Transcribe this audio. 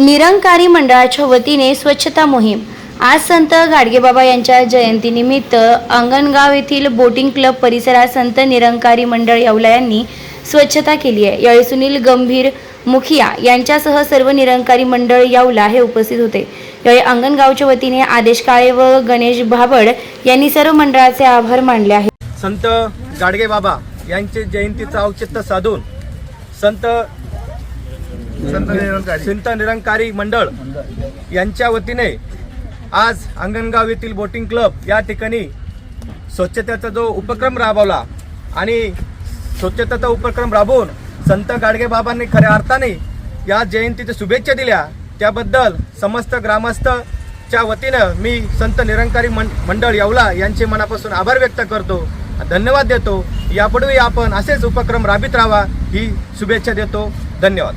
निरंकारी मंडळाच्या वतीने स्वच्छता मोहीम. आज संत गाडगेबाबा यांच्या जयंतीनिमित्त अंगणगाव येथील बोटिंग क्लब परिसरात संत निरंकारी मंडळ येवला यांनी स्वच्छता केली आहे. यावेळी सुनील गंभीर मुखिया यांच्यासह सर्व निरंकारी मंडळ यावला हे उपस्थित होते. यावेळी अंगणगावच्या वतीने आदेश काळे व गणेश भाबड यांनी सर्व मंडळाचे आभार मानले आहेत. संत गाडगेबाबा यांचे जयंतीचं औचित्य साधून संत संत निरंकारी मंडळ यांच्या वतीने आज अंगणगाव येथील बोटिंग क्लब या ठिकाणी स्वच्छतेचा जो उपक्रम राबवला आणि स्वच्छतेचा उपक्रम राबवून संत गाडगेबाबांनी खऱ्या अर्थाने या जयंतीच्या शुभेच्छा दिल्या. त्याबद्दल समस्त ग्रामस्थच्या वतीनं मी संत निरंकारी मंडळ येवला यांचे मनापासून आभार व्यक्त करतो. धन्यवाद देतो. यापुढेही आपण असेच उपक्रम राबित राहावा ही शुभेच्छा देतो. धन्यवाद.